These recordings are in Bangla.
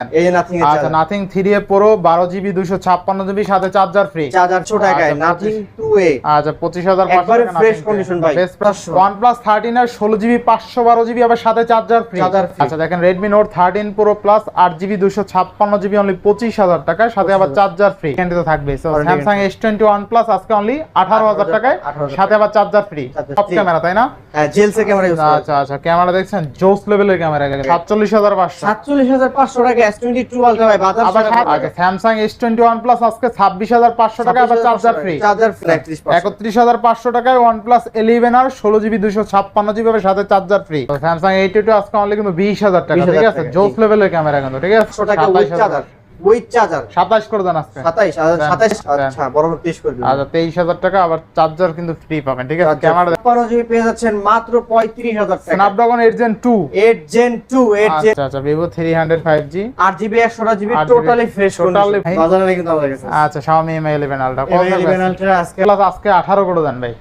এই নাথিং আচ্ছা নাথিং এ প্রো জিবি সাথে চার্জার ফ্রি চার্জার টাকায় আচ্ছা, নাথিং এ আচ্ছা একবারে ভাই। জিবি জিবি আবার সাথে চার্জার ফ্রি। আচ্ছা দেখেন জিবি জিবি অনলি টাকায় সাথে আবার চার্জার ফ্রি তো থাকবে। আজকে অনলি আঠারো হাজার টাকায় সাথে আবার চার্জার ফ্রি সব ক্যামেরা তাই না? হ্যাঁ জেলসে ক্যামেরা ইউজ আচ্ছা আচ্ছা ক্যামেরা দেখছেন জোস লেভেলের ক্যামেরা সাতচল্লিশ হাজার পাঁচশো। সাতচল্লিশ হাজার পাঁচশো টাকা এস টোয়েন্টি টু আলট্রা ভাই আজকে টাকা আবার চার্জার ফ্রি চার্জার ফ্রি একত্রিশ একত্রিশ হাজার পাঁচশো টাকায় ওয়ান প্লাস আর ষোলো জিবি দুশো ছাপ্পান্ন জিবি হবে সাথে চার্জার ফ্রি স্যামসাং এইটি আজকে অনলি কিন্তু বিশ হাজার টাকা ঠিক আছে? জোস লেভেলের ক্যামেরা কিন্তু ঠিক আছে? টাকা উইথ চার্জার উইথ চার্জার করে দেন আজকে। আচ্ছা বড় তেইশ করে দিন আচ্ছা হাজার টাকা আবার চার্জার কিন্তু ফ্রি পাবেন ঠিক আছে? ক্যামেরা ক্যামেরা জিবি পেয়ে যাচ্ছেন মাত্র টাকা। স্ন্যাপড্রাগন আচ্ছা আচ্ছা Vivo three hundred five G আট জিবি একশোটা GB 8 GB totally fresh totally বাজারে কিন্তু আমাদের কাছে আচ্ছা আজকে আঠারো করে দেন ভাই।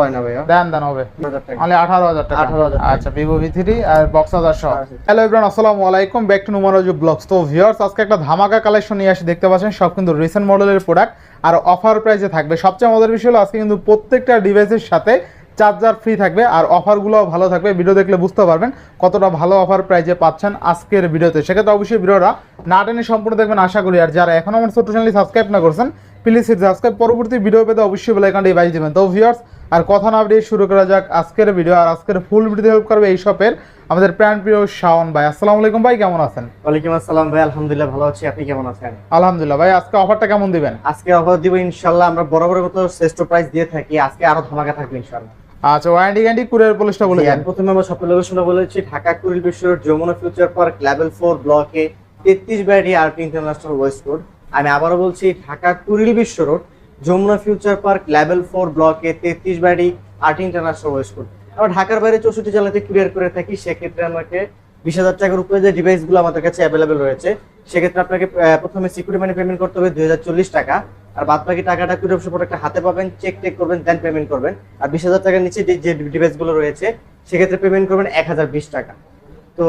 হয় না ভাইয়া। দেন দেন হবে। টাকা। 18,000 আচ্ছা ভিভো ভি আর বক্স হাজার সহ। আচ্ছা। হ্যালো এভরিওয়ান আসসালামু আলাইকুম। ব্যাক টু নুমারোজু ব্লগস তো ভিউয়ার্স আজকে একটা ধামাকা কালেকশন নিয়ে আসি। দেখতে পাচ্ছেন সব কিন্তু রিসেন্ট মডেলের প্রোডাক্ট আর অফার প্রাইসে থাকবে। সবচেয়ে মজার বিষয় হলো আজকে কিন্তু প্রত্যেকটা ডিভাইসের সাথে চার্জার ফ্রি থাকবে। আর অফারগুলোও ভালো থাকবে। ভিডিও দেখলে বুঝতে পারবেন কতটা ভালো অফার প্রাইজে পাচ্ছেন আজকের ভিডিওতে। সেক্ষেত্রে অবশ্যই ভিডিওটা না টেনে সম্পূর্ণ দেখবেন। আশা করি আর যারা এখন আমার ছোট্ট চ্যানেলটি সাবস্ক্রাইব না করছেন প্লিজ সাবস্ক্রাইব পরবর্তী ভিডিও পেতে অবশ্যই বেলাইকানটি বাজিয়ে দেবেন। তো ভিউয়ার্স আর কথা না দিয়ে শুরু করা যাক আজকের ভিডিও আর আজকের ফুল ভিডিও হেল্প করবে এই শপের আমাদের প্রাণ প্রিয় শাওন ভাই। আসসালামু আলাইকুম ভাই কেমন আছেন? ওয়ালাইকুম আসসালাম ভাই আলহামদুলিল্লাহ ভালো আছি। আপনি কেমন আছেন? আলহামদুলিল্লাহ ভাই আজকে অফারটা কেমন দিবেন? আজকে অফার দিব ইনশাল্লাহ আমরা বড় বড় মতো শ্রেষ্ঠ প্রাইস দিয়ে থাকি আজকে আরও ধামাকা থাকবে ইনশাল্লাহ আচ্ছা ওয়ারেন্টি গ্যারান্টি কুরিয়ার পলিশটা বলে দেন। প্রথমে আমরা শপের লোকেশনটা বলেছি ঢাকা কুড়িল বিশ্বর Jamuna Future Park level four ব্লকে তেত্রিশ বাড়ি আর ইন্টারন্যাশনাল ওয়েস্ট রোড আমি আবারও বলছি Dhaka Kuril Bishwa road Jamuna Future Park, level four ব্লকে তেত্রিশ বাড়ি আর্ট ইন্টারন্যাশনাল ওয়েস্ট রোড আমরা ঢাকার বাইরে চৌষট্টি জেলাতে কুরিয়ার করে থাকি, সেক্ষেত্রে আমাকে বিশ হাজার টাকার উপরে যে ডিভাইসগুলো আমাদের কাছে অ্যাভেলেবেল রয়েছে, সেক্ষেত্রে আপনাকে প্রথমে সিকিউরিটি মানি পেমেন্ট করতে হবে দুই হাজার চল্লিশ টাকা। আর বাদ বাকি টাকাটা কুরিয়ার প্রোডাক্টটা হাতে পাবেন চেক টেক করবেন দেন পেমেন্ট করবেন। আর বিশ হাজার টাকার নিচে যে ডিভাইসগুলো রয়েছে, সেক্ষেত্রে পেমেন্ট করবেন এক হাজার বিশ টাকা। তো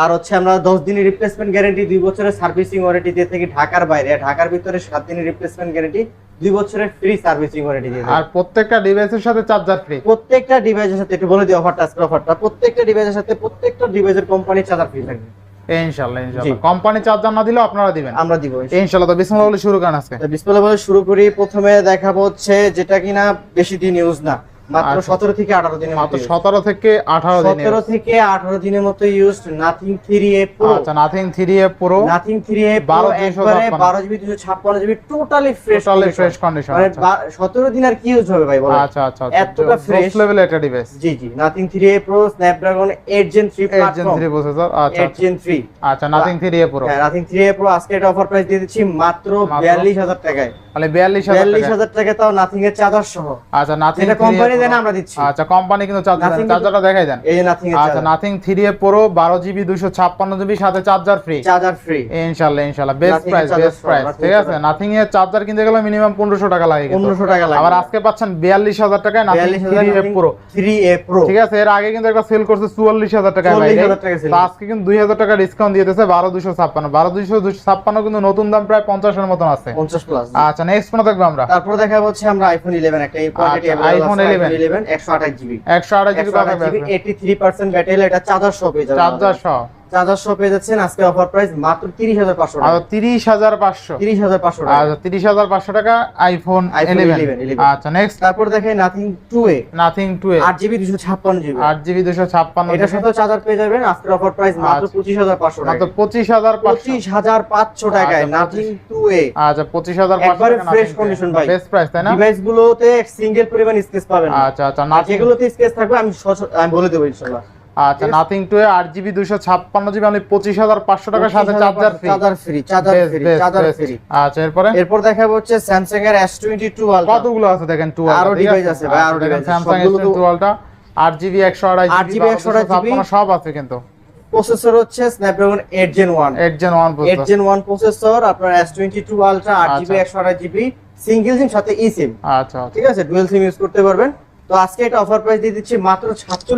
আর হচ্ছে আমরা দশ দিনের রিপ্লেসমেন্ট গ্যারেন্টি দুই বছরের সার্ভিসিং ওয়ারেন্টি দিয়ে থাকি ঢাকার বাইরে। ঢাকার ভিতরে সাত দিনের রিপ্লেসমেন্ট গ্যারেন্টি দুই বছরের ফ্রি সার্ভিসিং ওয়ারেন্টি দিয়ে আর প্রত্যেকটা ডিভাইসের সাথে চার্জার ফ্রি প্রত্যেকটা ডিভাইসের সাথে একটু বলে দিই অফারটা আজকের অফারটা প্রত্যেকটা ডিভাইসের সাথে প্রত্যেকটা ডিভাইসের কোম্পানি চার্জার ফ্রি থাকবে। ইনশাআল্লাহ ইনশাআল্লাহ। কোম্পানি চার্জার না দিলেও আপনারা দিবেন? আমরা দিব ইনশাআল্লাহ। তো বিসমিল্লাহ বলে শুরু করেন আজকে। বলে শুরু করি। প্রথমে দেখাবো হচ্ছে যেটা কিনা বেশি দিন ইউজ না। মাত্র আচ্ছা। সতেরো থেকে আঠারো দিনের মাত্র মতো সতেরো থেকে আঠারো দিন সতেরো থেকে আঠারো দিনের মতো ইউজ নাথিং থ্রি প্রো আচ্ছা Nothing three pro Nothing three 12 12 একবারে 256 জিবি দুশো ছাপ্পান্ন GB totally fresh totally fresh condition মানে সতেরো দিন আর কি ইউজ হবে ভাই বলো আচ্ছা আচ্ছা এতটা fresh। লেভেল একটা device G G Nothing three pro Snapdragon eight Gen three 8 Gen 3 processor আচ্ছা এইট জেন থ্রি আচ্ছা নাথিং থ্রি প্রো হ্যাঁ নাথিং থ্রি প্রো আজকে এটা অফার প্রাইস দিয়ে দিচ্ছি মাত্র মাত্র? বিয়াল্লিশ হাজার টাকায়। তাহলে 42000 বিয়াল্লিশ টাকা হাজার টাকা তাও নাথিং এর চার্জার সহ। আচ্ছা নাথিং যেটা কোম্পানি দেন আমরা দিচ্ছি। আচ্ছা কোম্পানি কিন্তু চার্জার Nothing চার্জারটা দেখাই দেন। এই যে নাথিং এর আচ্ছা Nothing three A pro 12 GB 256 GB সাথে চার্জার ফ্রি চার্জার ফ্রি ইনশাআল্লাহ ইনশাআল্লাহ বেস্ট প্রাইস বেস্ট প্রাইস ঠিক আছে? নাথিং এর চার্জার কিনতে গেলে মিনিমাম 1500 টাকা লাগে কিন্তু। পনেরোশো টাকা লাগবে আবার আজকে পাচ্ছেন 42000 টাকায় নাথিং বিয়াল্লিশ A pro three A pro ঠিক আছে? এর আগে কিন্তু একটা সেল করছে 44000 টাকায় ভাই। 44,000 টাকা। আজকে কিন্তু 2000 টাকা ডিসকাউন্ট দিয়ে দিয়েছে 12256 12256 কিন্তু নতুন দাম প্রায় 50 এর মতন আছে। প্লাস আচ্ছা নেক্সট কোন দেখব আমরা? তারপর দেখা হচ্ছে আমরা আইফোন 11 একটা। এই কোয়ালিটি 11 11 128 জিবি 128 জিবি পাবেন 83% ব্যাটারি এটা চার্জার সহ পেয়ে যাবেন চার্জার সহ। চার্জার পেয়ে যাচ্ছেন আজকে অফার প্রাইস মাত্র 30500 আর টাকা। 30500 30500 টাকা। আচ্ছা 30500 টাকা আইফোন iPhone 11 11, 11 আচ্ছা নেক্সট তারপর দেখেন Nothing 2 Nothing 2 A 8 GB 256 GB 8 GB 256 এটার সাথে চার্জার পেয়ে যাবেন অফার প্রাইস মাত্র আচ্ছা। 25500 মাত্র টাকা 25500 25500 টাকায় আচ্ছা, নাথিং 2 আচ্ছা 25500 একবারে fresh condition ভাই। বেস্ট প্রাইস তাই না? ডিভাইস গুলোতে সিঙ্গেল পরিমাণ স্পেস পাবেন। না। আচ্ছা আচ্ছা আর যেগুলোতে স্পেস থাকবে আমি বলে দেবো ইনশাআল্লাহ আচ্ছা নাথিং 2 এ 8 জিবি 256 জিবি আমি 25500 টাকার সাথে charger free charger free charger free charger free আচ্ছা এরপরে? এরপর দেখাবো হচ্ছে স্যামসাং এর S22 আলট্রা কতগুলো আছে দেখেন 2 আরও device আছে ভাই, আরও device আছে। স্যামসাং সবগুলো তো- S22 আলট্রা 8 জিবি 128 8 GB 128 সব আছে কিন্তু। প্রসেসর হচ্ছে Snapdragon 8 Gen 1 8 Gen 1 8 processor Gen 1 processor আপনার S22 আলট্রা 8 GB আচ্ছা। 128 GB সিঙ্গেল সিম সাথে ই সিম আচ্ছা আচ্ছা। ঠিক আছে? ডুয়াল সিম ইউজ করতে পারবেন। তো আজকে অফার প্রাইস দিয়ে দিচ্ছি মাত্র সাথে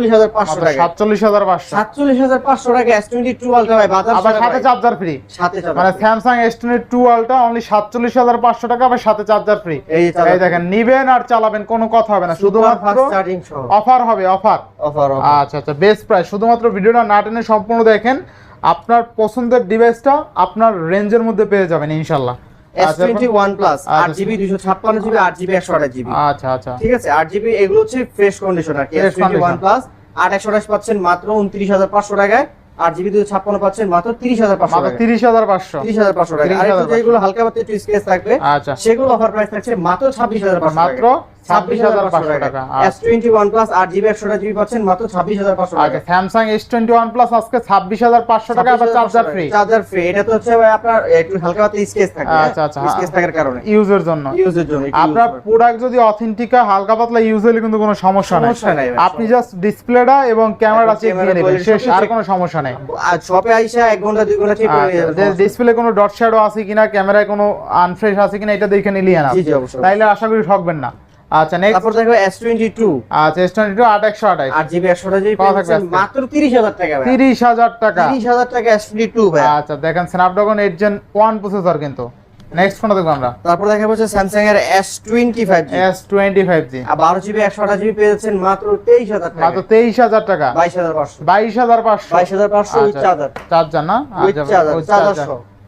মানে চার্জার ফ্রি দেখেন নিবেন আর চালাবেন কোনো কথা হবে না। শুধুমাত্র অফার হবে অফার অফার আচ্ছা আচ্ছা শুধুমাত্র ভিডিওটা সম্পূর্ণ দেখেন আপনার পছন্দের ডিভাইসটা আপনার রেঞ্জের মধ্যে পেয়ে যাবেন ইনশাল্লাহ আচ্ছা, S21 আচ্ছা, আচ্ছা, আর কি S21 প্লাস 8 পাচ্ছেন মাত্র 29500 টাকায় আর জিবি দুশো ছাপ্পান্ন পাচ্ছেন মাত্র তিরিশ হাজার পাঁচশো তিরিশ হাজার পাঁচশো। তিরিশ হাজার পাঁচশো টাকা যেগুলো হালকা থাকবে সেগুলো অফার প্রাইস থাকছে মাত্র ছাব্বিশ হাজার মাত্র ছাব্বিশ হাজার পাঁচশো টাকা। এস টোয়েন্টি ওয়ান প্লাস আট জিবি একশো জিবি পাচ্ছেন মাত্র ছাব্বিশ হাজার পাঁচশো আচ্ছা টাকা। Samsung S twenty one plus আজকে ছাব্বিশ হাজার পাঁচশো টাকা আবার চার্জার ফ্রি চার্জার ফ্রি এটা তো হচ্ছে আপনার একটু হালকা পাতলা স্কেচ থাকে। আচ্ছা, আচ্ছা। স্কেচ থাকার কারণে। ইউজের জন্য। ইউজের জন্য আপনার প্রোডাক্ট যদি অথেন্টিক হালকা পাতলা ইউজ হলে কিন্তু কোনো সমস্যা নাই। আপনি জাস্ট ডিসপ্লেটা এবং ক্যামেরা চেক দিয়ে নেবেন শেষ আর কোনো সমস্যা নেই। আর শপে আইসা এক ঘণ্টা দুই ঘণ্টা ঠিক করে ডিসপ্লে কোনো ডট শ্যাডো আছে কিনা ক্যামেরায় কোনো আনফ্রেশ আছে কিনা এটা দেখে নিলিয়ে না। তাইলে আশা করি ঠকবেন না। আচ্ছা নেক্সট তারপর দেখো এস টোয়েন্টি টু আচ্ছা এস টোয়েন্টি টু আট একশো আঠাইশ আট জিবি একশো জিবি কত থাকবে আজকে? মাত্র তিরিশ হাজার টাকা ভাই। তিরিশ হাজার টাকা। তিরিশ হাজার টাকা এস টোয়েন্টি টু ভাই। আচ্ছা দেখেন Snapdragon eight Gen one processor কিন্তু। নেক্সট ফোনটা দেখব আমরা। তারপর দেখা যাচ্ছে স্যামসাং এর S twenty five G S twenty five G আর বারো জিবি একশো আঠাশ জিবি পেয়ে যাচ্ছেন মাত্র তেইশ হাজার টাকা। মাত্র তেইশ হাজার টাকা। বাইশ হাজার পাঁচশো। বাইশ হাজার পাঁচশো। বাইশ হাজার পাঁচশো উইথ চার্জার চার্জার না? With আচ্ছা।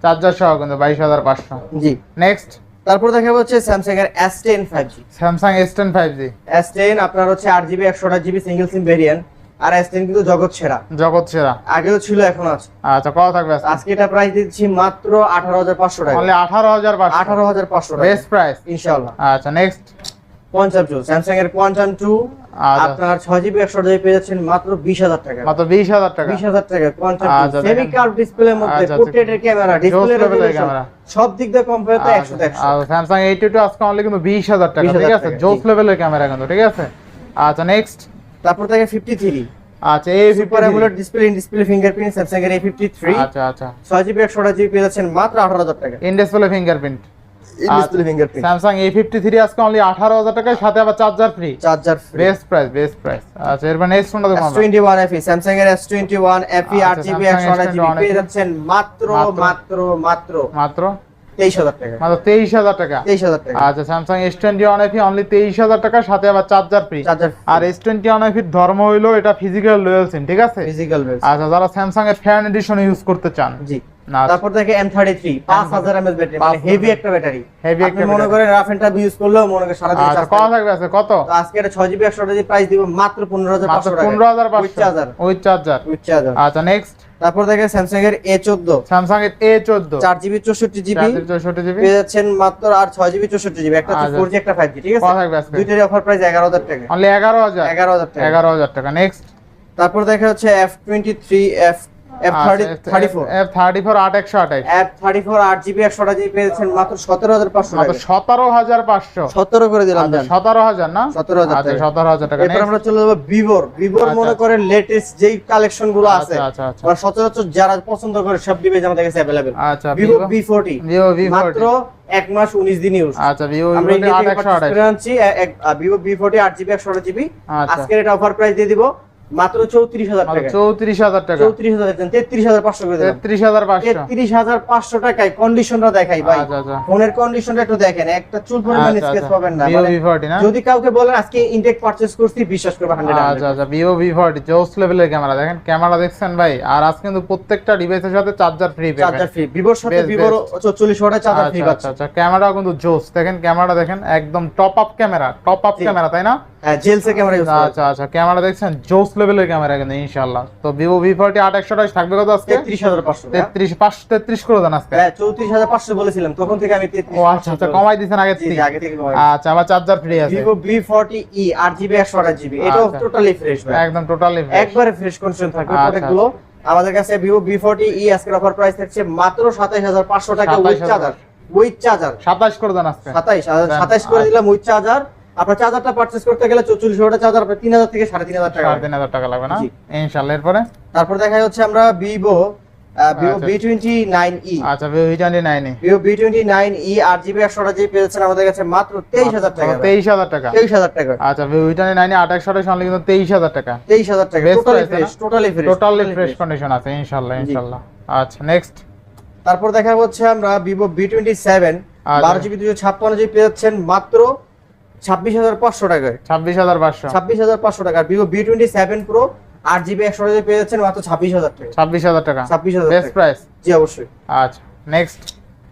চার্জার সহ। কিন্তু বাইশ হাজার পাঁচশো। জি। নেক্সট তারপর দেখা যাচ্ছে স্যামসাং এর S ten five G Samsung S ten five G S ten আপনার হচ্ছে আট জিবি একশো আঠাশ জিবি সিঙ্গেল সিম ভেরিয়েন্ট আর এস টেন কিন্তু জগৎ সেরা। জগৎ সেরা। আগেও ছিল এখন আছে। আচ্ছা কত থাকবে আজকে এটা প্রাইস দিচ্ছি মাত্র আঠারো হাজার পাঁচশো টাকা। হাজার পাঁচশো। টাকা। বেস্ট প্রাইস ইনশাআল্লাহ। আচ্ছা নেক্সট পঞ্চাম টু স্যামসাং এর টু আচ্ছা। আপনার ছয় জিবি একশো জিবি পেয়ে যাচ্ছেন মাত্র বিশ হাজার টাকা। মাত্র বিশ হাজার টাকা। বিশ হাজার টাকা। পঞ্চাম আচ্ছা, সেমি। কার্ভ ডিসপ্লের মধ্যে আচ্ছা, আচ্ছা। পোর্ট্রেটের ক্যামেরা ডিসপ্লে সব দিক দিয়ে কম্পেয়ার তো একশো একশো স্যামসাং এইটি টু আজকে অনলি কিন্তু বিশ হাজার টাকা ঠিক আছে? জোস লেভেলের ক্যামেরা কিন্তু ঠিক আছে? আচ্ছা নেক্সট তারপর থেকে ফিফটি থ্রি আচ্ছা এই super AMOLED display in display fingerprint Samsung এর এ ফিফটি থ্রি আচ্ছা আচ্ছা। ছয় জিবি একশো জিবি পেয়ে যাচ্ছেন মাত্র আঠারো হাজার টাকা। In display fingerprint display fingerprint Samsung আজকে অনলি টাকায় সাথে আবার charger free charger best price best price আচ্ছা এরপর নেক্সট ফোনটা দেখো স্যামসাং এর এফি আট আচ্ছা, জিবি Samsung একশো জিবি S21 পেয়ে যাচ্ছেন মাত্র মাত্র। মাত্র মাত্র। মাত্র? তেইশ হাজার টাকা। মাত্র তেইশ হাজার টাকা? তেইশ হাজার টাকা। আচ্ছা স্যামসাং এস টোয়েন্টি অনলি তেইশ হাজার টাকা সাথে আবার চার্জার ফ্রি চার্জার আর ধর্ম হইল এটা ফিজিক্যাল লোয়াল সিম ঠিক আছে? ফিজিক্যাল আচ্ছা যারা স্যামসাং এর ফ্যান এডিশন ইউজ করতে চান। জি। তারপর থেকে এম থার্টি থ্রি পাঁচ হাজার এমএস ব্যাটারি মানে হেভি একটা ব্যাটারি আপনি একটা মনে। করেন রাফ এন্ড টাফ ইউজ করলেও মনে করেন সারাদিন আচ্ছা চার্জ কত থাকবে আছে কত? আজকে এটা ছয় জিবি একশো প্রাইস দিব মাত্র পনেরো হাজার পাঁচশো টাকা পনেরো হাজার পাঁচশো। চার্জার চার্জার আচ্ছা নেক্সট তারপর দেখেন স্যামসাং এর এ চোদ্দ। স্যামসাং এর এ চোদ্দ। চার জিবি চৌষট্টি জিবি চৌষট্টি জিবি পেয়ে যাচ্ছেন মাত্র আর ছয় জিবি চৌষট্টি জিবি একটা আচ্ছা। ফোর জি একটা ফাইভ জি ঠিক আছে? দুইটারই অফার প্রাইস এগারো হাজার টাকা। অনলি এগারো হাজার? এগারো হাজার টাকা। এগারো হাজার টাকা। নেক্সট তারপর দেখা হচ্ছে F twenty three F F thirty thirty four F thirty four আট একশো আঠাইশ। এফ থার্টি ফোর আট জিবি একশো জিবি পেয়েছেন মাত্র সতেরো হাজার পাঁচশো মাত্র টাকা। সতেরো হাজার পাঁচশো। সতেরো করে দিলাম জান। সতেরো হাজার না? 17,000 টাকা। সতেরো হাজার টাকা। এরপর next। আমরা চলে যাব ভিভোর ভিভোর। করেন লেটেস্ট যেই কালেকশনগুলো আছে। আচ্ছা আচ্ছা আচ্ছা। সচরাচর যারা পছন্দ করে সব ডিভাইস আমাদের কাছে অ্যাভেলেবেল আচ্ছা ভিভো ফোরটি ভি মাত্র এক মাস উনিশ দিন ইউজ আচ্ছা ভিভো আনছি ভিভো ফোরটি আট জিবি একশো জিবি। আজকের এটা অফার প্রাইস দিয়ে দিব। মাত্র চৌত্রিশ হাজার টাকা চৌত্রিশ হাজার টাকা। চৌত্রিশ হাজার তেত্রিশ হাজার পাঁচশো করে তেত্রিশ হাজার পাঁচশো। তেত্রিশ হাজার পাঁচশো টাকায় কন্ডিশনটা দেখাই ভাই। আচ্ছা আচ্ছা। ফোনের কন্ডিশনটা একটু দেখেন একটা চুল পরিমাণ আচ্ছা, স্পেস। পাবেন না। মানে না? যদি কাউকে বলেন আজকে ইনটেক পারচেজ করছি বিশ্বাস করবে হান্ড্রেড আচ্ছা আচ্ছা। ভিভো ভি ফোরটি জোস লেভেলের ক্যামেরা দেখেন ক্যামেরা দেখছেন ভাই? আর আজ কিন্তু প্রত্যেকটা ডিভাইসের সাথে চার্জার ফ্রি চার্জার ফ্রি ভিভোর সাথে ভিভোর চল্লিশ ওয়াটের চার্জার ফ্রি আচ্ছা আচ্ছা। ক্যামেরা কিন্তু জোস। দেখেন ক্যামেরা দেখেন একদম top up camera top up camera তাই না? জেলসের ক্যামেরা আচ্ছা আচ্ছা। ক্যামেরা দেখছেন জোস লেভেলের ক্যামেরা কিন্তু ইনশাআল্লাহ। তো ভিভো ভি ফোরটি আট একশো আঠাশ থাকবে কত আজকে? তেত্রিশ হাজার পাঁচশো। তেত্রিশ পাঁচ তেত্রিশ করে দেন আজকে। হ্যাঁ চৌত্রিশ হাজার পাঁচশো বলেছিলাম তখন থেকে আমি ও আচ্ছা আচ্ছা কমাই দিয়েছেন আগে থেকে। আগে থেকে আচ্ছা আবার চার্জার ফ্রি আছে। ভিভো বি ফর্টি ই আট জিবি একশো আঠাশ জিবি এটাও আচ্ছা। টোটালি ফ্রেশ ভাই। একদম টোটালি একবারে ফ্রেশ কন্ডিশন থাকবে আচ্ছা, গুলো আমাদের কাছে ভিভো বি ফর্টি ই আজকের অফার প্রাইস থাকছে মাত্র সাতাইশ হাজার পাঁচশো টাকা উইথ 27,000 চার্জার উইথ চার্জার সাতাশ করে দেন আজকে। সাতাইশ। সাতাইশ করে দিলাম উইথ চার্জার আপনার চার্জারটা পারচেস করতে গেলে চৌচল্লিশ ওয়াটের চার্জার আপনার তিন হাজার থেকে সাড়ে তিন হাজার টাকা তিন হাজার টাকা লাগবে না। ইনশাল্লাহ এরপরে? তারপর দেখা যাচ্ছে আমরা Vivo Vivo. V twenty nine E আচ্ছা ভিভো ভি টোয়েন্টি নাইনে Vivo V twenty nine E আট জিবি একশো জিবি পেয়েছেন আমাদের কাছে মাত্র তেইশ হাজার টাকা। তেইশ হাজার টাকা? তেইশ হাজার টাকা। আচ্ছা ভিভো ভি টোয়েন্টি নাইনে আট একশো আঠাশ কিন্তু তেইশ হাজার টাকা। তেইশ হাজার টাকা। Totally fresh totally fresh totally fresh condition আছে ইনশাল্লাহ ইনশাল্লাহ। আচ্ছা নেক্সট তারপর দেখা হচ্ছে আমরা ভিভো বি টোয়েন্টি সেভেন। বারো জিবি দুশো ছাপ্পান্ন জিবি পেয়েছেন মাত্র ছাব্বিশ হাজার পাঁচশো টাকায়। ছাব্বিশ হাজার পাঁচশো। ছাব্বিশ হাজার পাঁচশো টাকা। Vivo V twenty seven pro আট জিবি একশো জিবি পেয়েছেন মাত্র ছাব্বিশ হাজার টাকা। ছাব্বিশ হাজার টাকা। ছাব্বিশ হাজার বেস্ট টাকা। প্রাইস জি অবশ্যই। আচ্ছা নেক্সট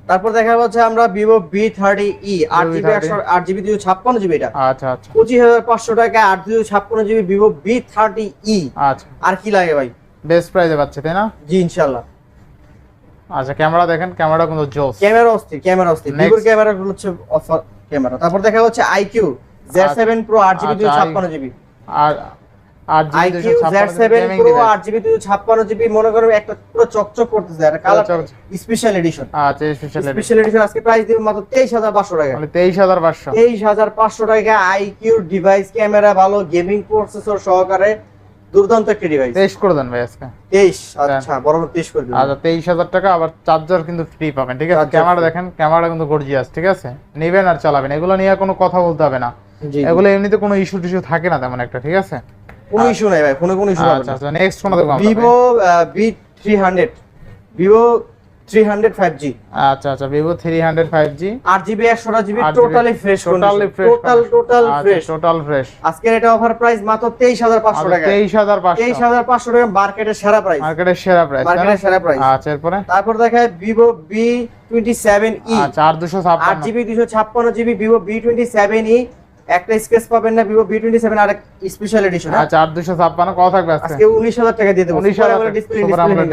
তারপর দেখা হচ্ছে আমরা ভিভো বি থার্টি ই আট জিবি V30 একশো আট জিবি দুশো ছাপ্পান্ন জিবি এটা। আচ্ছা আচ্ছা। পঁচিশ হাজার পাঁচশো টাকা আট দুশো ছাপ্পান্ন GB Vivo V thirty E আচ্ছা। আর কি লাগে ভাই? বেস্ট প্রাইসে পাচ্ছে তাই না? জি ইনশাল্লাহ আচ্ছা ক্যামেরা দেখেন ক্যামেরা কিন্তু জোস। ক্যামেরা অস্থির ক্যামেরা অস্থির. ভিভোর ক্যামেরা হচ্ছে অফার ক্যামেরা। তারপর দেখা হচ্ছে আইকিউ জেড সেভেন প্রো আট জিবি আচ্ছা, দুশো ছাপ্পান্ন জিবি। আর মনে একটা পুরো চকচক করতেছে আর কালার স্পেশাল এডিশন আচ্ছা স্পেশাল এডিশন আজকে প্রাইস দিব মাত্র তেইশ হাজার পাঁচশো টাকা। মানে তেইশ হাজার পাঁচশো। তেইশ হাজার পাঁচশো টাকা আইকিউ ডিভাইস ক্যামেরা ভালো গেমিং প্রসেসর সহকারে দুর্দান্ত একটি ডিভাইস তেইশ করে দেন ভাই আজকে। তেইশ আচ্ছা বরাবর তেইশ করে দিন আচ্ছা তেইশ হাজার টাকা আবার চার্জার কিন্তু ফ্রি পাবেন ঠিক আছে? ক্যামেরা দেখেন ক্যামেরা কিন্তু গর্জিয়াস ঠিক আছে? নেবেন আর চালাবেন এগুলো নিয়ে কোনো কথা বলতে হবে না। এগুলো এমনিতে কোনো ইস্যু টিস্যু থাকে না তেমন একটা ঠিক আছে? কোনো ইস্যু নাই ভাই ফোনে কোনো ইস্যু আচ্ছা আচ্ছা নেক্সট ফোন দেখো Vivo V three hundred Vivo 300 5G আচ্ছা আচ্ছা Vivo 300 5G 8GB 128GB totally fresh totally fresh total total fresh total fresh price মাত্র 23500 টাকা 23500 23500 টাকা মার্কেটের সেরা প্রাইস মার্কেটের সেরা প্রাইস মার্কেটের সেরা প্রাইস আচ্ছা এরপরে? তারপর দেখায় Vivo B27e আচ্ছা 8256 8GB 256GB একটা স্কেচ পাবেন না ভিভো বি টোয়েন্টি সেভেন আর স্পেশাল এডিশন আচ্ছা আর দুশো ছাপ্পান্ন কত থাকবে আজকে? উনিশ হাজার টাকা দিয়ে দেবো। উনিশ হাজার ডিসপ্লে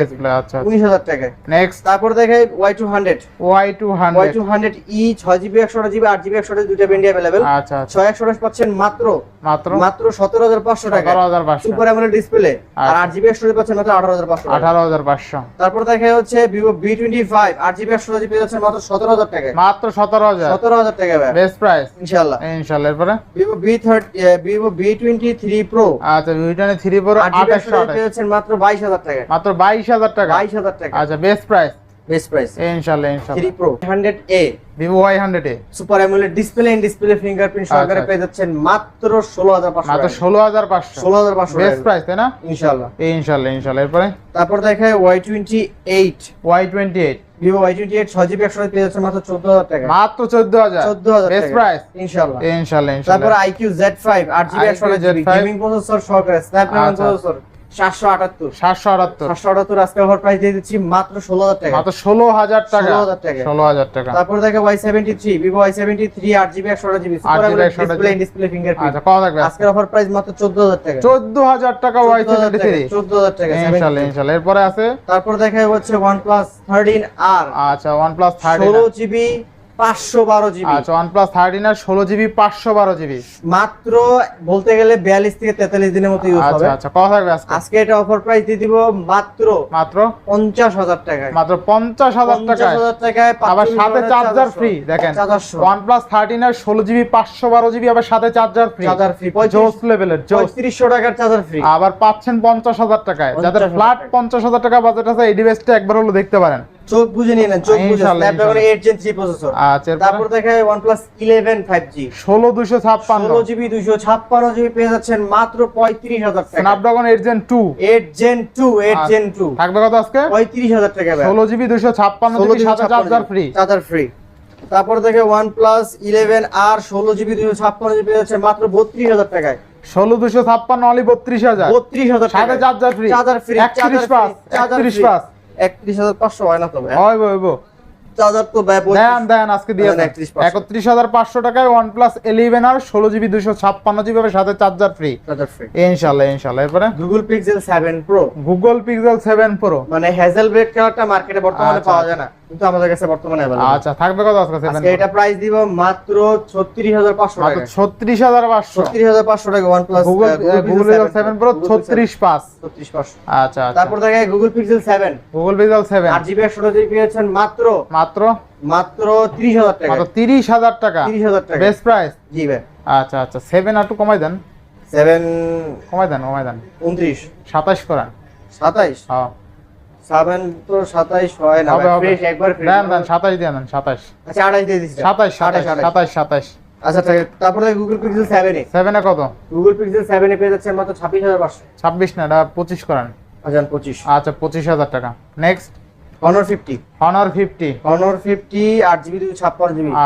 ডিসপ্লে আচ্ছা উনিশ হাজার টাকায়। নেক্সট তারপর দেখায় Y two hundred Y two Y hundred two hundred E ছয় জিবি একশো জিবি আট জিবি একশো দুইটা বেন্ডি অ্যাভেলেবেল আচ্ছা আচ্ছা। ছয় একশো পাচ্ছেন মাত্র। মাত্র? মাত্র সতেরো হাজার পাঁচশো টাকা সুপার অ্যামোলেড ডিসপ্লে আর আচ্ছা। আট জিবি একশো পাচ্ছেন মাত্র আঠারো হাজার পাঁচশো টাকা আঠারো হাজার পাঁচশো। তারপর দেখা হচ্ছে ভিভো বি টোয়েন্টি ফাইভ আট জিবি একশো জিবি যাচ্ছেন মাত্র সতেরো হাজার টাকা মাত্র সতেরো হাজার। সতেরো হাজার টাকা বেস্ট প্রাইস ইনশাল্লাহ ইনশাল্লাহ এরপরে Vivo V thirty Vivo V twenty three pro আচ্ছা ভিভো থ্রি ফোর আট জিবি আঠাশশো মাত্র বাইশ হাজার টাকা। মাত্র বাইশ হাজার টাকা? বাইশ হাজার টাকা। আচ্ছা বেস্ট প্রাইস বেস্ট প্রাইস ইনশাল্লাহ থ্রি ইনশাল্লাহ pro hundred A Vivo Y hundred A super AMOLED display in display fingerprint সহকারে আচ্ছা, পেয়ে যাচ্ছেন মাত্র ষোলো হাজার পাঁচশো মাত্র বেস্ট প্রাইস তাই না? এরপরে? তারপর দেখায় পেয়ে যাচ্ছেন মাত্র চোদ্দ হাজার টাকা। মাত্র চোদ্দ হাজার। চোদ্দ হাজার বেস্ট টাকা। প্রাইস তারপর ফাইভ আট জিবি একশো IQ GB Z5 gaming processor সহকারে স্ন্যাপড্রাগন আচ্ছা। প্রসেসর সাতশো আটাত্তর। সাতশো আটাত্তর। সাতশো আটাত্তর আজকে প্রাইস দিয়ে দিচ্ছি মাত্র ষোলো হাজার টাকা। মাত্র ষোলো হাজার টাকা। 16,000 টাকা। ষোলো হাজার টাকা। তারপর দেখে Y seventy three Vivo Y seventy three আট জিবি একশো জিবি ডিসপ্লে ডিসপ্লে ফিঙ্গারপ্রিন্ট আচ্ছা কত থাকবে আজকের অফার প্রাইস মাত্র চোদ্দ হাজার টাকা। চোদ্দ হাজার টাকা ওয়াই সেভেন্টি থ্রি চোদ্দ হাজার টাকা ইনশাল্লাহ 73 ইনশাল্লাহ। এরপরে আছে? তারপর দেখা হচ্ছে ওয়ান প্লাস থার্টিন আর আচ্ছা ওয়ান প্লাস থার্টিন ষোলো জিবি পাঁচশো বারো জিবি। আচ্ছা আর ষোলো জিবি পাঁচশো বারো জিবি। মাত্র বলতে গেলে বিয়াল্লিশ থেকে তেতাল্লিশ দিনের মতো ইউজ আচ্ছা হবে। আচ্ছা কত থাকবে আজকে? আজকে এটা অফার প্রাইস দিয়ে দিব মাত্র মাত্র? পঞ্চাশ হাজার টাকায়। মাত্র পঞ্চাশ হাজার টাকায়। টাকায় আবার সাথে চার্জার ফ্রি দেখেন। আর ষোলো জিবি পাঁচশো বারো জিবি আবার সাথে চার্জার ফ্রি চার্জার ফ্রি জোস লেভেলের জোস। পঁয়ত্রিশশো টাকার চার্জার ফ্রি আবার পাচ্ছেন পঞ্চাশ হাজার টাকায়। যাদের 50,000 ফ্ল্যাট পঞ্চাশ হাজার টাকা বাজেট আছে এই ডিভাইসটা একবার হলো দেখতে পারেন। চোখ বুঝে নিয়ে নেন চোখ বুঝে। স্ন্যাপড্রাগন ইনশাল্লাহ। এইট জেন থ্রি প্রসেসর আচ্ছা তারপর জি ষোলো দুশো ছাপ্পান্ন। জিবি দুইশো ছাপ্পান্ন জিবি পেয়ে যাচ্ছেন মাত্র পঁয়ত্রিশ হাজার টাকা। Snapdragon eight Gen two eight Gen two eight আচ্ছা। জেন টু থাকবে কত আজকে? পঁয়ত্রিশ হাজার টাকা ষোলো জিবি দুশো ছাপ্পান্ন জিবি সাথে চার্জার ফ্রি চার্জার ফ্রি তারপর দেখে প্লাস ইলেভেন আর ষোলো জিবি দুইশো ছাপ্পান্ন জিবি পেয়ে যাচ্ছে মাত্র বত্রিশ হাজার টাকায়। ষোলো দুশো ছাপ্পান্ন অলি বত্রিশ হাজার। বত্রিশ হাজার সাথে চার্জার ফ্রি চার্জার ফ্রি একত্রিশ পাঁচ একত্রিশ পাঁচ একত্রিশ হাজার পাঁচশো হয় না তো হয় চার্জার ব্যয় দেন দেন আজকে দিয়ে দেন, একত্রিশ হাজার পাঁচশো টাকায় ওয়ান প্লাস ইলেভেন আর ষোলো জিবি দুশো ছাপ্পান্ন জিবি সাথে চার্জার ফ্রি চার্জার ফ্রি ইনশাল্লাহ ইনশাল্লাহ এরপরে? Google Pixel seven Pro Google Pixel seven Pro মানে হ্যাজেল ব্রেড মার্কেটে বর্তমানে আচ্ছা, পাওয়া আচ্ছা। যায় না। কিন্তু আমাদের কাছে বর্তমানে আচ্ছা থাকবে কত আজকে আজকে এটা প্রাইস দিব মাত্র ছত্রিশ হাজার পাঁচশো মাত্র টাকা। ছত্রিশ হাজার পাঁচশো? ছত্রিশ হাজার পাঁচশো টাকা ছত্রিশ পাঁচশো। আচ্ছা আচ্ছা। তারপর দেখে সেভেন গুগল পিক্সেল সেভেন আট জিবি একশো জিবি পেয়েছেন মাত্র। মাত্র? মাত্র ত্রিশ হাজার টাকা। মাত্র তিরিশ হাজার টাকা? তিরিশ হাজার টাকা। বেস্ট প্রাইস জি ভাই। আচ্ছা আচ্ছা। সেভেন আর একটু কমাই দেন। কমাই দেন কমাই দেন। করেন। হ্যাঁ। সেভেন তো সাতাইশ হয় না হবে হবে। ফ্রেশ একবার fresh। দেন দেন সাতাশ দিয়ে দেন আচ্ছা দিয়ে আচ্ছা তারপরে গুগল পিক্সেল এ। কত? গুগল পিক্সেল সেভেন এ পেয়ে যাচ্ছে মাত্র না করেন। আচ্ছা পঁচিশ। আচ্ছা পঁচিশ হাজার টাকা। নেক্সট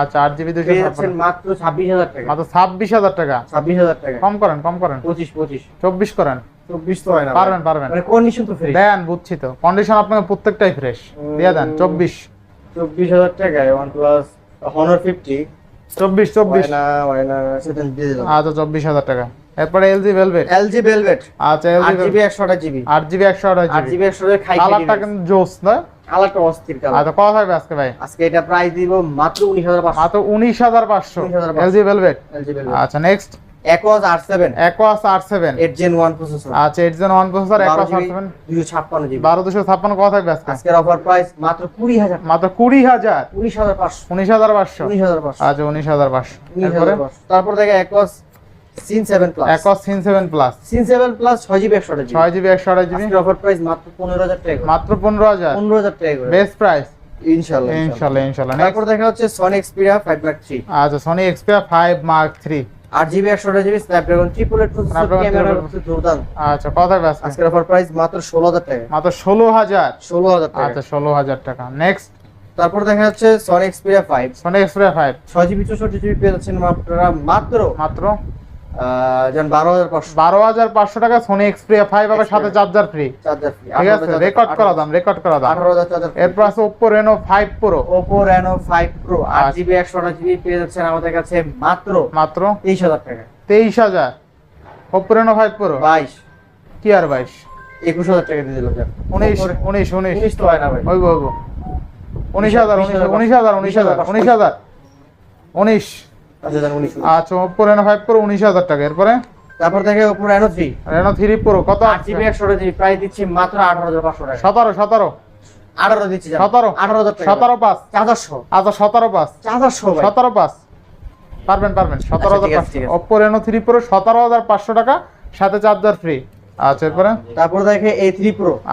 আচ্ছা মাত্র ছাব্বিশ হাজার টাকা। মাত্র ছাব্বিশ হাজার টাকা। ছাব্বিশ হাজার টাকা। কম করেন কম করেন। পঁচিশ পঁচিশ। চব্বিশ করেন। চব্বিশ তো হয় না পারবেন পারবেন। মানে কন্ডিশন তো ফ্রি দেন বুঝছি তো। কন্ডিশন আপনাকে প্রত্যেকটাই ফ্রেশ দিয়ে দেন চব্বিশ। চব্বিশ হাজার টাকায় ওয়ান প্লাস হনর ফিফটি চব্বিশ চব্বিশ। না হয় না সেটা দিয়ে দিলাম। আচ্ছা চব্বিশ হাজার টাকা। এরপরে এলজি ভেলভেট এলজি ভেলভেট আচ্ছা LG GB GB GB GB খাই কালারটা কিন্তু জোস না? কালারটা অস্থির কালার আচ্ছা কত আজকে ভাই? আজকে এটা প্রাইস দিব মাত্র উনিশ হাজার পাঁচশো। মাত্র উনিশ হাজার পাঁচশো। 19,500 এলজি ভেলভেট এলজি ভেলভেট আচ্ছা নেক্সট একোয়াস প্রসেসর আচ্ছা প্রসেসর জিবি কত থাকবে আজকে? আজকের অফার প্রাইস মাত্র কুড়ি হাজার। মাত্র কুড়ি হাজার? উনিশ হাজার পাঁচশো। উনিশ হাজার পাঁচশো? উনিশ হাজার আচ্ছা উনিশ হাজার পাঁচশো। উনিশ এরপরে হাজার পাঁচশো। তারপর দেখে Aquos sense plus sense plus sense plus GB GB. ছয় জিবি একশো আঠাশ জিবি। আজকের অফার প্রাইস মাত্র পনেরো টাকা মাত্র পনেরো পনেরো টাকা বেস্ট প্রাইস ইনশাল্লাহ ইনশাল্লাহ। ইনশাল্লাহ ইনশাল্লাহ। নেক্সট তারপর দেখা হচ্ছে সনি এক্সপিরিয়া ফাইভ লাখ থ্রি আচ্ছা Sony Xperia five Mark three আট জিবি একশো আঠাশ GB Snapdragon triple eight camera 888 দুর্দান্ত। আচ্ছা কত থাকবে আজকের অফার প্রাইস মাত্র ষোলো হাজার টাকা। মাত্র ষোলো হাজার? ষোলো হাজার টাকা। আচ্ছা ষোলো হাজার টাকা। নেক্সট তারপর দেখা যাচ্ছে Sony Xperia five Sony Xperia five ছয় জিবি চৌষট্টি জিবি পেয়ে যাচ্ছেন আপনারা মাত্র মাত্র 12,500 টাকা Sony Xperia 5 আবার সাথে চার্জার ফ্রি রেকর্ড করা দাম রেকর্ড করা দাম। 18000 চার্জার এরপর আছে Oppo Reno 5 Pro Oppo Reno 5 Pro 8GB আচ্ছা। 128GB পেয়ে যাচ্ছেন আমাদের কাছে মাত্র মাত্র 23000 টাকা। 23000 Oppo Reno 5 Pro 22 কি আর 22 21000 টাকা দিয়ে দিল স্যার। 19 19 19 19 তো হয় না ভাই। ওই ওই 19000 19000 19000 19000 আচ্ছা ওপ্পো রেনো ফাইভ প্রো উনিশ হাজার টাকা। এরপরে? তারপর দেখে Oppo Reno three Reno three pro কত? জিবি একশো আঠাশ জিবি প্রাইস দিচ্ছি মাত্র আঠারো হাজার পাঁচশো টাকা। সতেরো সতেরো। আঠারো দিচ্ছি সতেরো। আঠারো হাজার সতেরো পাঁচ। চারশো। আচ্ছা সতেরো পাঁচ। চারশো সতেরো পাঁচ। পারবেন পারবেন। সতেরো আচ্ছা, হাজার পাঁচশো। রেনো থ্রি প্রো সতেরো হাজার পাঁচশো টাকা সাথে চার্জার ফ্রি আচ্ছা এরপরে? তারপর দেখে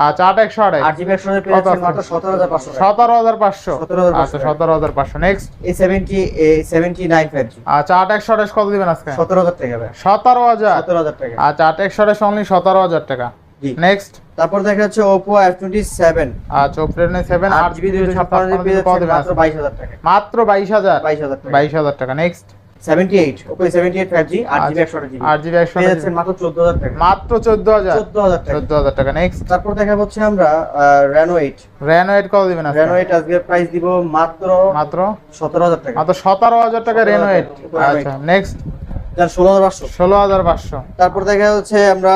আচ্ছা? মাত্র সতেরো হাজার পাঁচশো টাকা। সতেরো হাজার পাঁচশো। 17,500 আচ্ছা সতেরো হাজার পাঁচশো। নেক্সট আচ্ছা কত দিবেন আজকে? টাকা আচ্ছা অনলি নেক্সট তারপর দেখা যাচ্ছে আচ্ছা মাত্র বাইশ মাত্র বাইশ বাইশ বাইশ টাকা। Next seventy eight Oppo seventy eight five G আট জিবি একশো আঠাশ জিবি আট জিবি একশো পেয়ে যাচ্ছেন মাত্র চোদ্দ হাজার টাকা। মাত্র চোদ্দ হাজার। চোদ্দ হাজার টাকা। চোদ্দ হাজার টাকা। নেক্সট তারপর দেখা হচ্ছে আমরা রেনো এইট রেনো এইট কত দিবেন আজকে? এইট আজকে প্রাইস দিব মাত্র মাত্র? সতেরো হাজার টাকা। মাত্র সতেরো হাজার টাকা রেনো এইট 17,000 আচ্ছা নেক্সট যার ষোলো হাজার পাঁচশো। ষোলো হাজার পাঁচশো। তারপর দেখা যাচ্ছে আমরা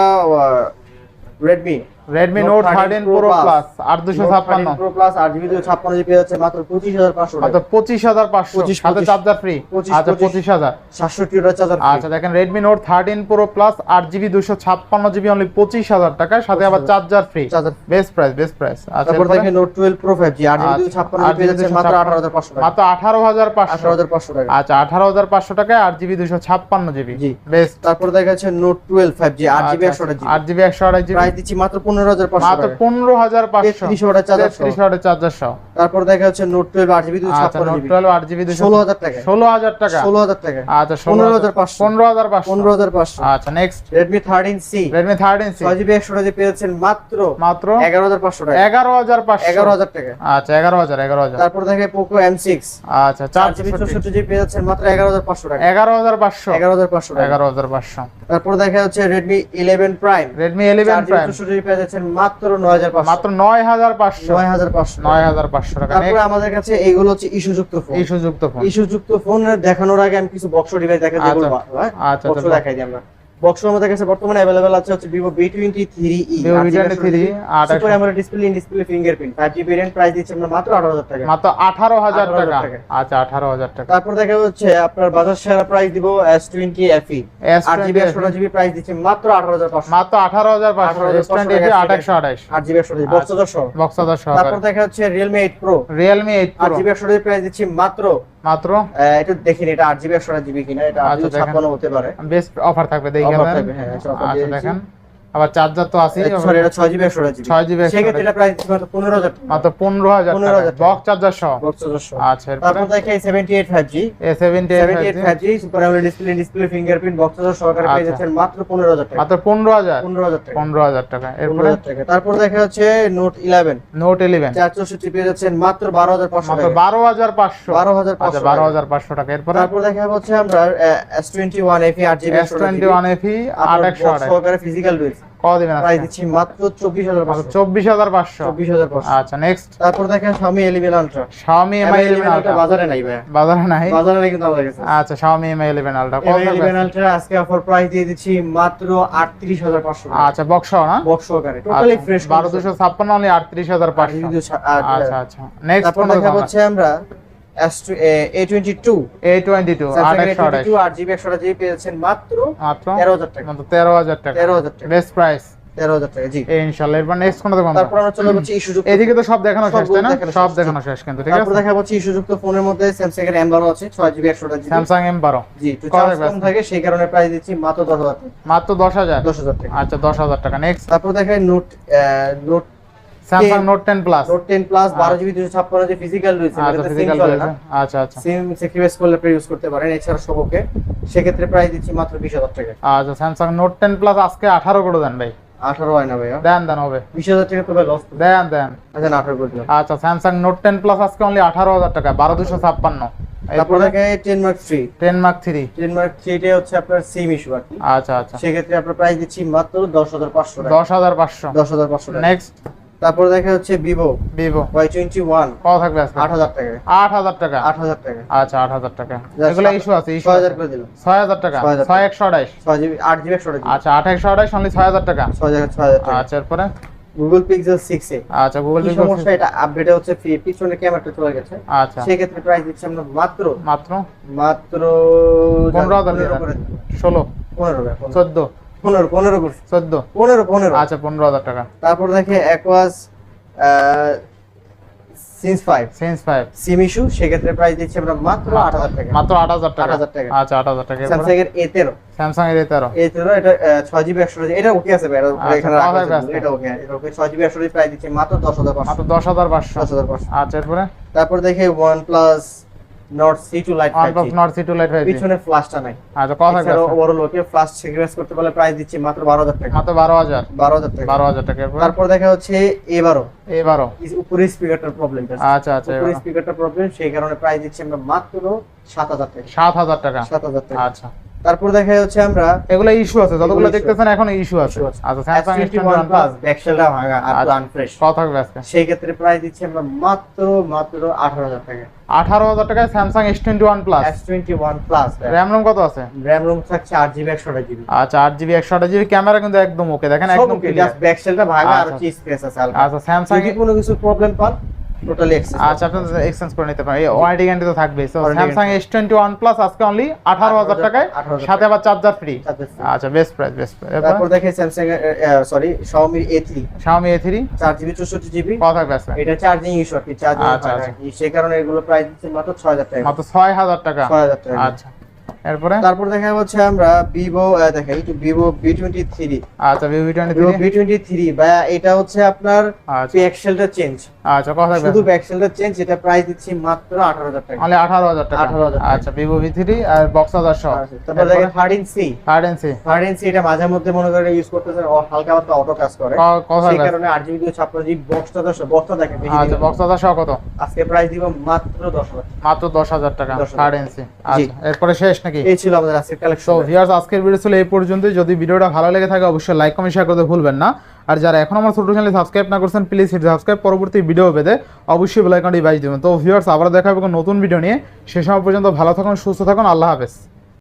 Redmi Redmi Note 13 Pro Plus। Plus আট দুশো ছাপ্পান্ন। প্রো প্লাস আট জিবি দুশো ছাপ্পান্ন জিবি পেয়ে যাচ্ছে মাত্র পঁচিশ হাজার পাঁচশো মাত্র পঁচিশ হাজার পাঁচশো। 25, সাথে 25 চার্জার ফ্রি আচ্ছা 25 পঁচিশ হাজার। সাতষট্টি টাকা চার্জার আচ্ছা দেখেন থার্টিন প্রো প্লাস আট জিবি দুশো ছাপ্পান্ন জিবি অনলি পঁচিশ হাজার টাকা সাথে আবার charger free best price best price আচ্ছা তারপর দেখেন জি জিবি দুশো ছাপ্পান্ন জিবি পেয়ে যাচ্ছে মাত্র আঠারো হাজার পাঁচশো টাকা। মাত্র আঠারো হাজার পাঁচশো আঠারো হাজার পাঁচশো টাকা। আচ্ছা আঠারো হাজার পাঁচশো টাকায় আট জিবি দুশো ছাপ্পান্ন জিবি জি। বেস্ট তারপর দেখা যাচ্ছে জি একশো আঠাশ জিবি আট জিবি একশো আঠাশ জিবি প্রাইস দিচ্ছি মাত্র পনেরো হাজার মাত্র পনেরো হাজার পাঁচশো। চার্জার সহ। তারপর দেখা যাচ্ছে নোট টুয়েলভ আট জিবি দুশো আচ্ছা নোট টুয়েলভ আট জিবি ষোলো হাজার টাকা। ষোলো হাজার টাকা। ষোলো হাজার টাকা। আচ্ছা পনেরো হাজার পাঁচশো। পনেরো হাজার পাঁচশো। পনেরো হাজার পাঁচশো। আচ্ছা next Redmi thirteen C Redmi thirteen C ছয় জিবি একশো জিবি পেয়ে যাচ্ছেন মাত্র মাত্র এগারো হাজার পাঁচশো টাকা। এগারো হাজার পাঁচশো। এগারো হাজার টাকা। আচ্ছা এগারো হাজার এগারো হাজার। তারপর দেখে পোকো এম সিক্স আচ্ছা চার জিবি চৌষট্টি জিবি পেয়ে যাচ্ছেন মাত্র এগারো হাজার পাঁচশো টাকা। এগারো হাজার পাঁচশো। এগারো হাজার পাঁচশো এগারো হাজার পাঁচশো। তারপর দেখা যাচ্ছে Redmi eleven prime Redmi eleven চার জিবি প্রাইম চৌষট্টি পেয়ে যাচ্ছেন মাত্র নয় হাজার পাঁচশো। মাত্র নয় হাজার পাঁচশো। নয় হাজার পাঁচশো। নয় হাজার পাঁচশো টাকা। তারপরে আমাদের কাছে এইগুলো হচ্ছে ইস্যু যুক্ত ফোন। ইস্যু যুক্ত ফোন। ইস্যু যুক্ত ফোন দেখানোর আগে আমি কিছু বক্স ডিভাইস দেখা আচ্ছা। দেবো আচ্ছা, বক্স আচ্ছা। দেখাই দিই আমরা। বক্স আমাদের কাছে বর্তমানে অ্যাভেলেবেল আছে হচ্ছে Vivo V twenty Vivo V23 আট super AMOLED display in display fingerprint five G variant price দিচ্ছে আমরা মাত্র আঠারো হাজার টাকা। মাত্র আঠারো হাজার 18,000 টাকা। আচ্ছা আঠারো হাজার টাকা। তারপর দেখা হচ্ছে আপনার বাজার সেরা প্রাইস দিব এস টোয়েন্টি এফই আট জিবি একশো জিবি প্রাইস দিচ্ছে মাত্র আঠারো হাজার পাঁচশো। মাত্র আঠারো হাজার পাঁচশো। 18,500 এস টোয়েন্টি টাকা আট একশো আঠাশ। আট জিবি একশো জিবি বক্স সহ। বক্স হাজার তারপর দেখা হচ্ছে প্রো রিয়েলমি এইট আট প্রো জিবি একশো জিবি প্রাইস দিচ্ছি মাত্র মাত্র একটু দেখিনি এটা আট জিবি একশো জিবি কিনা এটা আচ্ছা। ছাপ্পান্ন হতে পারে বেস্ট অফার থাকবে দেখি অফার থাকবে, হ্যাঁ, আচ্ছা। দেখেন আবার চার্জার তো আছে সরি এটা ছয় জিবি একশো জিবি ছয় জিবি সেক্ষেত্রে এটা মাত্র পনেরো হাজার টাকা। মাত্র পনেরো হাজার 15,000 বক্স চার্জার সহ? বক্স চার্জার সহ। আচ্ছা তারপর দেখে seventy eight five G A seventy seventy eight five G super AMOLED display display fingerprint box charger সহকারে পেয়ে। যাচ্ছেন মাত্র পনেরো হাজার টাকা। মাত্র পনেরো হাজার? পনেরো হাজার টাকা। পনেরো হাজার টাকা। এরপরে? তারপর দেখা যাচ্ছে নোট ইলেভেন নোট ইলেভেন চার চৌষট্টি পেয়ে যাচ্ছেন মাত্র বারো হাজার পাঁচশো মাত্র টাকা। বারো হাজার পাঁচশো। বারো হাজার আচ্ছা পাঁচশো বারো হাজার পাঁচশো টাকা। এরপরে? তারপর দেখা হচ্ছে আমরা এস টোয়েন্টি ওয়ান এফি আট GB S twenty one FE আট একশো সহকারে ফিজিক্যাল কত দিবেন প্রাইস দিচ্ছি মাত্র আচ্ছা নেক্সট তারপর দেখেন Xiaomi Mi Ultra বাজারে নাই ভাই। বাজারে নাই? বাজারে নাই কিন্তু আমাদের কাছে। আচ্ছা Xiaomi Mi Ultra কত এলিভেন থাকবে? আজকে অফার প্রাইস দিয়ে দিচ্ছি মাত্র আটত্রিশ হাজার পাঁচশো আচ্ছা বক্স না? বক্স সহকারে। টোটালি ফ্রেশ বারো দুশো ছাপ্পান্ন অনলি আটত্রিশ হাজার পাঁচশো। আচ্ছা আচ্ছা। নেক্সট তারপর দেখা হচ্ছে আমরা এদিকে তো সব দেখানো শেষ তাই না? সব দেখানো শেষ কিন্তু ঠিক তারপর আছে? দেখা ইস্যুযুক্ত ফোনের মধ্যে স্যামসাং এর এম বারো আছে ছয় জিবি একশো জিবি। স্যামসাং এম বারো জি কম থাকে সেই কারণে প্রাইস দিচ্ছি মাত্র দশ হাজার মাত্র দশ হাজার? দশ হাজার টাকা। আচ্ছা দশ হাজার টাকা। নেক্সট তারপর দেখেন note note Samsung note ten plus note ten plus বারো জিবি দুশো ছাপ্পান্ন যে ফিজিক্যাল রয়েছে আচ্ছা ফিজিক্যাল আচ্ছা আচ্ছা। সিম করলে আপনি ইউজ করতে পারেন এছাড়া সবকে সেক্ষেত্রে প্রাইস দিচ্ছি মাত্র বিশ হাজার টাকা। আচ্ছা স্যামসাং নোট টেন প্লাস আজকে আঠারো করে দেন ভাই। আঠারো হয় না ভাইয়া। দেন দেন হবে। বিশ হাজার টাকা তো ভাই লস দেন দেন। আচ্ছা না আঠারো করে দিলাম। আচ্ছা স্যামসাং নোট টেন প্লাস আজকে অনলি আঠারো হাজার টাকা বারো দুশো ছাপ্পান্ন। তারপর দেখে ten mark three ten mark three ten mark থ্রিটা হচ্ছে আপনার সিম ইস্যু আর আচ্ছা আচ্ছা। সেক্ষেত্রে আপনার প্রাইস দিচ্ছি মাত্র দশ হাজার পাঁচশো টাকা। দশ হাজার পাঁচশো। দশ হাজার পাঁচশো টাকা। নেক্সট তারপর দেখা হচ্ছে Vivo Vivo Y twenty one কত থাকবে আট হাজার টাকা। আট হাজার টাকা? আট হাজার টাকা। আচ্ছা আট হাজার টাকা। এগুলো ইস্যু আছে ইস্যু ছয় হাজার করে দিলাম। ছয় হাজার টাকা? ছয় একশো আঠাইশ ছয় জিবি আট জিবি একশো আচ্ছা আট একশো আঠাইশ অনলি ছয় হাজার টাকা? ছয় হাজার ছয় হাজার টাকা। আচ্ছা এরপরে? Google Pixel six A. আচ্ছা গুগল কি সমস্যা? এটা আপডেটে হচ্ছে ফি- পিছনে ক্যামেরাটা চলে গেছে। আচ্ছা। সেক্ষেত্রে প্রাইস দিচ্ছি আমরা মাত্র মাত্র? মাত্র পনেরো হাজার পনেরো টাকা। করে ষোলো পনেরো করে, পনেরো। পনেরো করছি চোদ্দ? পনেরো পনেরো। আচ্ছা পনেরো হাজার টাকা। তারপর দেখে Aquos sense five sense five SIM issue সেক্ষেত্রে প্রাইস দিচ্ছি আমরা মাত্র আট হাজার টাকা। মাত্র আট হাজার টাকা? 8,000 টাকা। আচ্ছা আট হাজার টাকা। স্যামসাং এর এ তেরো। স্যামসাং এর তেরো। এ তেরো এটা ছয় জিবি একশো এটা ওকে আছে ভাই আচ্ছা, এখানে। এটা ওকে এটা ওকে ছয় জিবি একশো প্রাইস দিচ্ছি মাত্র দশ হাজার পাঁচশো। মাত্র দশ হাজার পাঁচশো। দশ হাজার পাঁচশো। আচ্ছা এরপরে? তারপর দেখে one plus Nord C two lite one plus Nord C two lite five পিছনে ফ্ল্যাশটা নাই। আচ্ছা কথা থাকবে ওভারঅল ওকে ফ্ল্যাশ লোকে করতে পারলে প্রাইস দিচ্ছি মাত্র বারো হাজার টাকা। মাত্র বারো হাজার। বারো হাজার টাকা। বারো হাজার টাকা তারপর দেখা হচ্ছে এবারও এবারও উপরে স্পিকারটার প্রবলেম আচ্ছা আচ্ছা উপরে স্পিকারটার প্রবলেম সেই কারণে প্রাইস দিচ্ছি আমরা মাত্র সাত হাজার টাকা। সাত হাজার টাকা। সাত হাজার টাকা। আচ্ছা। তারপর দেখা যাচ্ছে আমরা এগুলো ইস্যু আছে যতগুলো দেখতেছেন এখন ইস্যু আছে। আচ্ছা স্যামসাং এস S21 Plus ব্যাকশেলটা ভাঙা আর আচ্ছা। আনফ্রেশ কত থাকবে আজকে। সেই ক্ষেত্রে প্রাইস দিচ্ছি আমরা মাত্র মাত্র আঠারো হাজার টাকা। আঠারো হাজার টাকায় Samsung S twenty one plus S twenty one plus RAM ROM কত আছে? র্যাম রোম থাকছে আট জিবি একশো জিবি আচ্ছা আট জিবি একশো আট জিবি ক্যামেরা কিন্তু একদম ওকে দেখেন একদম ক্লিয়ার ব্যাকশেলটা ভাঙা আর আচ্ছা। হচ্ছে স্পেস আছে আচ্ছা স্যামসাং যদি কোনো কিছু প্রবলেম পান টোটালি আচ্ছা এক্সচেঞ্জ করে নিতে পারেন। এই ওয়ারেন্টি গ্যারান্টি তো থাকবেই so Warranty Samsung S twenty one plus আজকে অনলি আঠারো হাজার টাকায়। সাথে আবার চার্জার ফ্রি আচ্ছা বেস্ট প্রাইস বেস্ট তারপর প্রাইস দেখে sorry Xiaomi A3 Xiaomi A3 চার জিবি চৌষট্টি জিবি কত থাকবে আজকে। এটা চার্জিং ইস্যু আর কি চার্জিং আচ্ছা। সেই কারণে এগুলো প্রাইস মাত্র ছয় হাজার টাকা। মাত্র ছয় হাজার টাকা। ছয় হাজার টাকা। আচ্ছা। এরপরে? তারপর দেখা হচ্ছে আমরা ভিভো দেখাই একটু ভিভো টোয়েন্টি থ্রি আচ্ছা ভিভো বি টোয়েন্টি থ্রি বা এটা হচ্ছে আপনার আচ্ছা। পিক্সেলটা চেঞ্জ আচ্ছা থাকবে শুধু পিক্সেলটা চেঞ্জ এটা প্রাইস দিচ্ছি মাত্র আঠারো হাজার টাকা। অনলি আঠারো হাজার টাকা। 18,000 টাকা। আচ্ছা ভিভো ভি থ্রি আর বক্স হাজার সহ তারপর দেখে thirteen C hard and C thirteen এটা মাঝে মধ্যে মনে করে ইউজ করতেছে হালকা পাতলা অটো কাজ করে। সেই কারণে আট জিবি ছাপ্পান্ন জিবি বক্সটা দেখেন আচ্ছা বক্স হাজার সহ কত? আজকে প্রাইস দিব মাত্র দশ হাজার মাত্র দশ হাজার টাকা 10,000 হার্ড আচ্ছা এরপরে শেষ নাকি? এই ছিল আমাদের আজকের তো কালেকশন ভিউয়ার্স আজকের ভিডিও ছিল এই পর্যন্তই। যদি ভিডিওটা ভালো লেগে থাকে অবশ্যই লাইক কমেন্ট শেয়ার করতে ভুলবেন না। আর যারা এখন আমার ছোট চ্যানেল সাবস্ক্রাইব না করছেন প্লিজ হিট সাবস্ক্রাইব পরবর্তী ভিডিও পেতে অবশ্যই বেল আইকনটি বাজিয়ে দেবেন। তো ভিউয়ার্স আবার দেখা হবে নতুন ভিডিও নিয়ে। সে সময় পর্যন্ত ভালো থাকুন সুস্থ থাকুন আল্লাহ হাফেজ।